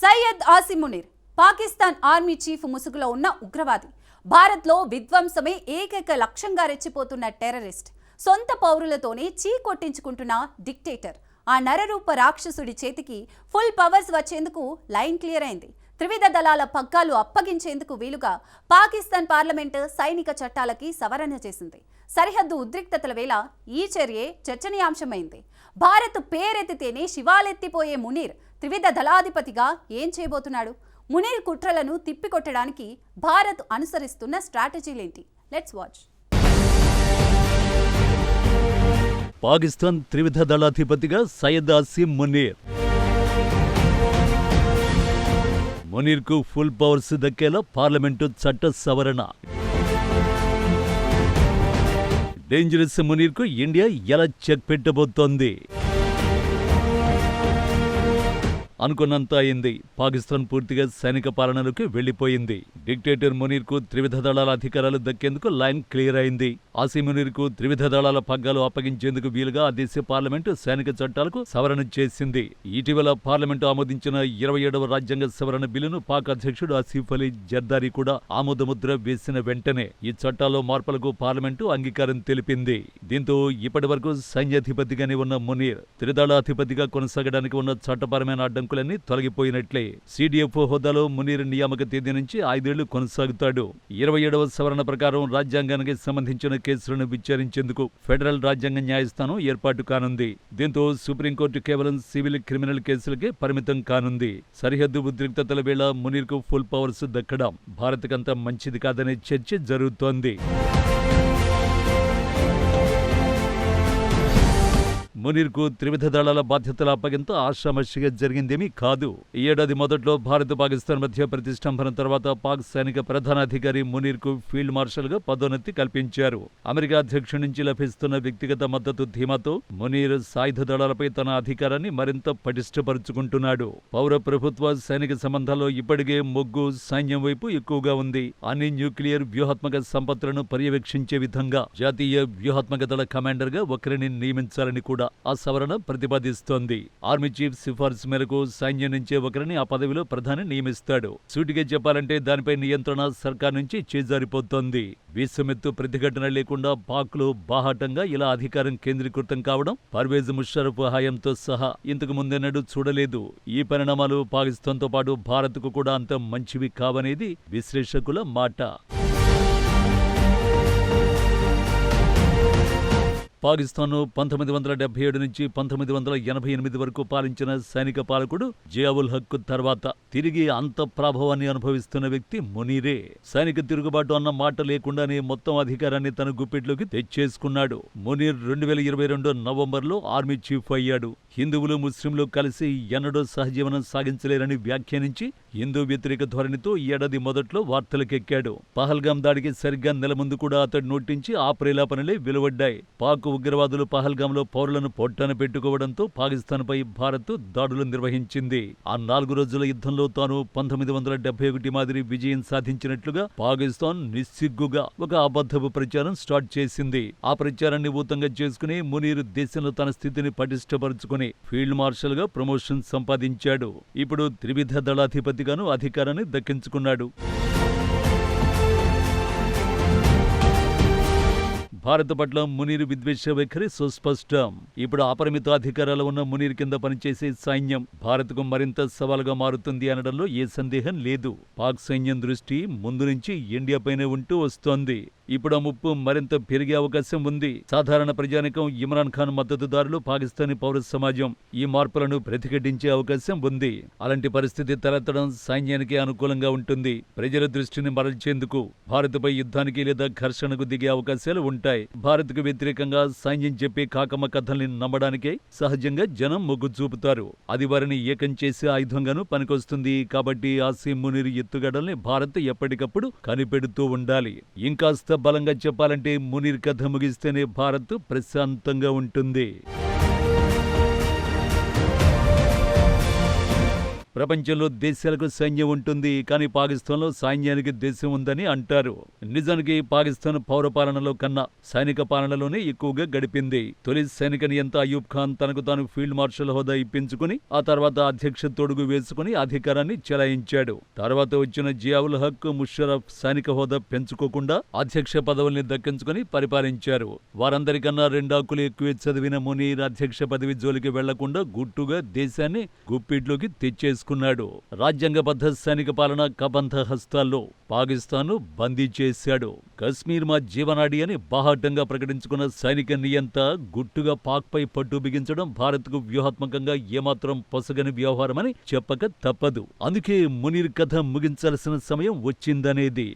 Syed Asim Munir Pakistan army chief ముసుగులో ఉన్న ఉగ్రవాది. భారత్లో విధ్వంసమే ఏకైక లక్ష్యంగా రెచ్చిపోతున్న టెర్రరిస్ట్. సొంత పౌరులతోనే చీ కొట్టించుకుంటున్న డిక్టేటర్. ఆ నరరూప రాక్షసుడి చేతికి ఫుల్ పవర్స్ వచ్చేందుకు లైన్ క్లియర్ అయింది. త్రివిధ దళాల పగ్గాలు అప్పగించేందుకు వీలుగా పాకిస్తాన్ పార్లమెంటు సైనిక చట్టాలకి సవరణ చేసింది. సరిహద్దు ఉద్రిక్తతల వేళ ఈ చర్యే చర్చనీయాంశమైంది. భారత్ పేరెత్తితేనే శివాలెత్తిపోయే మునీర్ త్రివిధ దళాధిపతిగా ఏం చేయబోతున్నాడు? మునీర్ కుట్రలను తిప్పికొట్టడానికి భారత్ అనుసరిస్తున్న స్ట్రాటజీలేంటి? లెట్స్ వాచ్ పాకిస్తాన్ త్రివిధ దళాధిపతిగా సయ్యద్ ఆసిమ్ మునీర్. మునీర్కు ఫుల్ పవర్స్ దక్కేలా పార్లమెంటు చట్ట సవరణ. డేంజరస్ మునీర్కు ఇండియా ఎలా చెక్ పెట్టబోతోంది? అనుకున్నంత అయింది. పాకిస్తాన్ పూర్తిగా సైనిక పాలనలోకి వెళ్ళిపోయింది డిక్టేటర్ మునీర్కు త్రివిధ దళాల అధికారాలు దక్కేందుకు లైన్ క్లియర్ అయింది. ఆసీ మునీర్కు త్రివిధ దళాల పగ్గాలు అప్పగించేందుకు వీలుగా ఆ దేశ పార్లమెంటు సైనిక చట్టాలకు సవరణ చేసింది. ఇటీవల పార్లమెంటు ఆమోదించిన ఇరవై ఏడవ రాజ్యాంగ సవరణ బిల్లును పాక్ అధ్యక్షుడు ఆసిఫ్ అలీ జర్దారీ కూడా ఆమోదముద్ర వేసిన వెంటనే ఈ చట్టాల్లో మార్పులకు పార్లమెంటు అంగీకారం తెలిపింది. దీంతో ఇప్పటి వరకు సైన్యాధిపతిగానే ఉన్న మునీర్ త్రిదళాధిపతిగా కొనసాగడానికి ఉన్న చట్టపరమైన అడ్డంకులన్నీ తొలగిపోయినట్లే. సిడిఎఫ్ హోదాలో మునీర్ నియామక తేదీ నుంచి ఐదేళ్ళు కొనసాగుతాడు. ఇరవై ఏడవ సవరణ ప్రకారం రాజ్యాంగానికి సంబంధించిన కేసులను విచారించేందుకు ఫెడరల్ రాజ్యాంగ న్యాయస్థానం ఏర్పాటు కానుంది. దీంతో సుప్రీంకోర్టు కేవలం సివిల్ క్రిమినల్ కేసులకే పరిమితం కానుంది. సరిహద్దు ఉద్రిక్తతల వేళ మునీర్కు ఫుల్ పవర్స్ దక్కడం భారత్కంత మంచిది కాదనే చర్చ జరుగుతోంది. మునీర్కు త్రివిధ దళాల బాధ్యతల అప్పగింత ఆషామషిగా జరిగిందేమీ కాదు. ఈ ఏడాది మొదట్లో భారత్ పాకిస్తాన్ మధ్య ప్రతిష్టంభన తర్వాత పాక్ సైనిక ప్రధానాధికారి మునీర్కు ఫీల్డ్ మార్షల్గా పదోన్నతి కల్పించారు. అమెరికా అధ్యక్షుడి నుంచి లభిస్తున్న వ్యక్తిగత మద్దతు ధీమాతో మునీర్ సాయుధ దళాలపై తన అధికారాన్ని మరింత పటిష్టపరుచుకుంటున్నాడు. పౌర ప్రభుత్వ సైనిక సంబంధాల్లో ఇప్పటికే మొగ్గు సైన్యం వైపు ఎక్కువగా ఉంది. అన్ని న్యూక్లియర్ వ్యూహాత్మక సంపత్తులను పర్యవేక్షించే విధంగా జాతీయ వ్యూహాత్మక దళ కమాండర్గా ఒకరిని నియమించాలని కూడా సవరణ ప్రతిపాదిస్తోంది. ఆర్మీ చీఫ్ సిఫార్సు మేరకు సైన్యం నుంచే ఒకరిని ఆ పదవిలో ప్రధాని నియమిస్తాడు. సూటిగా చెప్పాలంటే దానిపై నియంత్రణ సర్కార్ నుంచి చేజారిపోతోంది. విశ్వమెత్తు ప్రతిఘటన లేకుండా పాక్లు బాహాటంగా ఇలా అధికారం కేంద్రీకృతం కావడం పర్వేజ్ ముషరఫ్ హయాంతో సహా ఇంతకు ముందెన్నడూ చూడలేదు. ఈ పరిణామాలు పాకిస్తాన్తో పాటు భారత్కు కూడా అంత మంచివి కావనేది విశ్లేషకుల మాట. పాకిస్తాన్ను పంతొమ్మిది వందల డెబ్బై ఏడు నుంచి పంతొమ్మిది వందల ఎనభై ఎనిమిది వరకు పాలించిన సైనిక పాలకుడు జియావుల్ హక్ తర్వాత తిరిగి అంత ప్రభావాన్ని అనుభవిస్తున్న వ్యక్తి మునీరే. సైనిక తిరుగుబాటు అన్న మాట లేకుండానే మొత్తం అధికారాన్ని తన గుప్పిట్లోకి తెచ్చేసుకున్నాడు. మునీర్ రెండు వేల ఇరవై రెండు నవంబర్లో ఆర్మీ చీఫ్ అయ్యాడు. హిందువులు ముస్లింలు కలిసి ఎన్నడూ సహజీవనం సాగించలేరని వ్యాఖ్యానించి హిందూ వ్యతిరేక ధోరణితో ఏడాది మొదట్లో వార్తలకెక్కాడు. పహల్గాం దాడికి సరిగ్గా నెల ముందు కూడా అతడు నోటించి ఆ ప్రేలాపనలే వెలువడ్డాయి. పాక్ ఉగ్రవాదులు పహల్గాంలో పౌరులను పొట్టన పెట్టుకోవడంతో పాకిస్తాన్పై భారత్ దాడులు నిర్వహించింది. ఆ నాలుగు రోజుల యుద్ధంలో తాను పంతొమ్మిది వందల డెబ్బై ఒకటి మాదిరి విజయం సాధించినట్లుగా పాకిస్తాన్ నిస్సిగ్గుగా ఒక అబద్ధపు ప్రచారం స్టార్ట్ చేసింది. ఆ ప్రచారాన్ని ఊతంగా చేసుకుని మునీర్ దేశంలో తన స్థితిని పటిష్టపరుచుకుని ఫీల్డ్ మార్షల్గా ప్రమోషన్ సంపాదించాడు. ఇప్పుడు త్రివిధ దళాధిపతిగాను అధికారాన్ని దక్కించుకున్నాడు. భారత పట్ల మునీర్ విద్వేష వైఖరి సుస్పష్టం. ఇప్పుడు అపరిమిత అధికారాలు ఉన్న మునీర్ కింద పనిచేసే సైన్యం భారత్కు మరింత సవాలుగా మారుతుంది అనడంలో ఏ సందేహం లేదు. పాక్ సైన్యం దృష్టి ముందు నుంచి ఇండియాపైనే ఉంటూ వస్తోంది. ఇప్పుడు ఆ ముప్పు మరింత పెరిగే అవకాశం ఉంది. సాధారణ ప్రజానికం ఇమ్రాన్ ఖాన్ మద్దతుదారులు పాకిస్తానీ పౌర సమాజం ఈ మార్పులను ప్రతిఘటించే అవకాశం ఉంది. అలాంటి పరిస్థితి తలెత్తడం సైన్యానికి అనుకూలంగా ఉంటుంది. ప్రజల దృష్టిని మరల్చేందుకు భారత్పై యుద్ధానికి లేదా ఘర్షణకు దిగే అవకాశాలు ఉంటాయి. భారత్కు వ్యతిరేకంగా సైన్యం చెప్పే కాకమ్మ కథల్ని నమ్మడానికే సహజంగా జనం మొగ్గు చూపుతారు. అది వారిని ఏకం చేసే ఆయుధంగాను పనికొస్తుంది. కాబట్టి ఆసిమ్ మునిరి ఎత్తుగడల్ని భారత్ ఎప్పటికప్పుడు కనిపెడుతూ ఉండాలి. ఇంకాస్త బలంగా చెప్పాలంటే మునీర్ కథ ముగిస్తేనే భారత్ ప్రశాంతంగా ఉంటుంది. ప్రపంచంలో దేశాలకు సైన్యం ఉంటుంది కానీ పాకిస్తాన్లో సైన్యానికి దేశం ఉందని అంటారు. నిజానికి పాకిస్తాన్ పౌర పాలనలో కన్నా సైనిక పాలనలోనే ఎక్కువగా గడిపింది. తొలి సైనిక నియంత అయూబ్ ఖాన్ తనకు తాను ఫీల్డ్ మార్షల్ హోదా ఇప్పించుకుని ఆ తర్వాత అధ్యక్ష తొడుగు వేసుకుని అధికారాన్ని చెలాయించాడు. తర్వాత వచ్చిన జియావుల్ హక్ ముషరఫ్ సైనిక హోదా పెంచుకోకుండా అధ్యక్ష పదవుల్ని దక్కించుకుని పరిపాలించారు. వారందరికన్నా రెండాకులు ఎక్కువే చదివిన మునీర్ అధ్యక్ష పదవి జోలికి వెళ్ళకుండా గుట్టుగా దేశాన్ని గుప్పిట్లోకి తీసుకున్నాడు. రాజ్యాంగబద్ధ సైనిక పాలన కబంధ హస్తాల్లో పాకిస్తాన్ను బందీ చేశాడు. కశ్మీర్ మా జీవనాడి అని బాహాటంగా ప్రకటించుకున్న సైనిక నియంత గుట్టుగా పాక్పై పట్టు బిగించడం భారత్కు వ్యూహాత్మకంగా ఏమాత్రం పొసగని వ్యవహారమని చెప్పక తప్పదు. అందుకే మునీర్ కథ ముగించాల్సిన సమయం వచ్చిందనేది.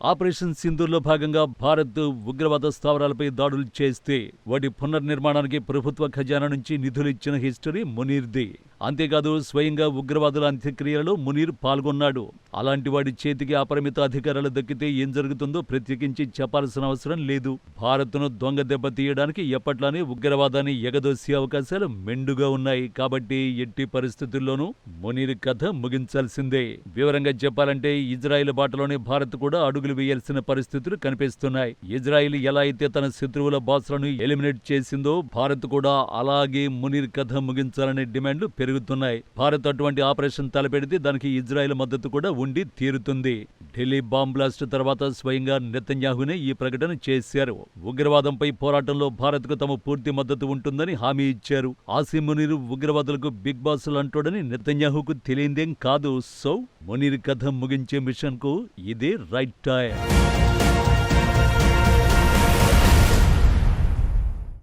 ఆపరేషన్ సింధూర్లో భాగంగా భారత్ ఉగ్రవాద స్థావరాలపై దాడులు చేస్తే వాటి పునర్నిర్మాణానికి ప్రభుత్వ ఖజానా నుంచి నిధులు ఇచ్చిన హిస్టరీ మునీర్ది. అంతేకాదు స్వయంగా ఉగ్రవాదుల అంత్యక్రియలలో మునీర్ పాల్గొన్నాడు. అలాంటి వాడి చేతికి అపరిమిత అధికారాలు దక్కితే ఏం జరుగుతుందో ప్రత్యేకించి చెప్పాల్సిన అవసరం లేదు. భారత్ను దొంగ దెబ్బ తీయడానికి ఎప్పట్లానే ఉగ్రవాదాన్ని ఎగదోసే అవకాశాలు మెండుగా ఉన్నాయి. కాబట్టి ఎట్టి పరిస్థితుల్లోనూ మునీర్ కథ ముగించాల్సిందే. వివరంగా చెప్పాలంటే ఇజ్రాయెల్ బాటలోనే భారత్ కూడా అడుగులు వేయాల్సిన పరిస్థితులు కనిపిస్తున్నాయి. ఇజ్రాయెల్ ఎలా అయితే తన శత్రువుల బాసులను ఎలిమినేట్ చేసిందో భారత్ కూడా అలాగే మునీర్ కథ ముగించాలనే డిమాండ్లు పెరుగుతున్నాయి. భారత్ అటువంటి ఆపరేషన్ తలపెడితే దానికి ఇజ్రాయెల్ మద్దతు కూడా ఉండి తీరుతుంది. ఢిల్లీ బాంబ్ బ్లాస్ట్ తర్వాత స్వయంగా నెతన్యాహునే ఈ ప్రకటన చేశారు. ఉగ్రవాదంపై పోరాటంలో భారత్కు తమ పూర్తి మద్దతు ఉంటుందని హామీ ఇచ్చారు. ఆసిమ్ మునీర్ ఉగ్రవాదులకు బిగ్ బాసులు అంటాడని నెతన్యాహుకు తెలియందేం కాదు. సో మునీర్ కథ ముగించే మిషన్కు ఇదే రైట్ టైం.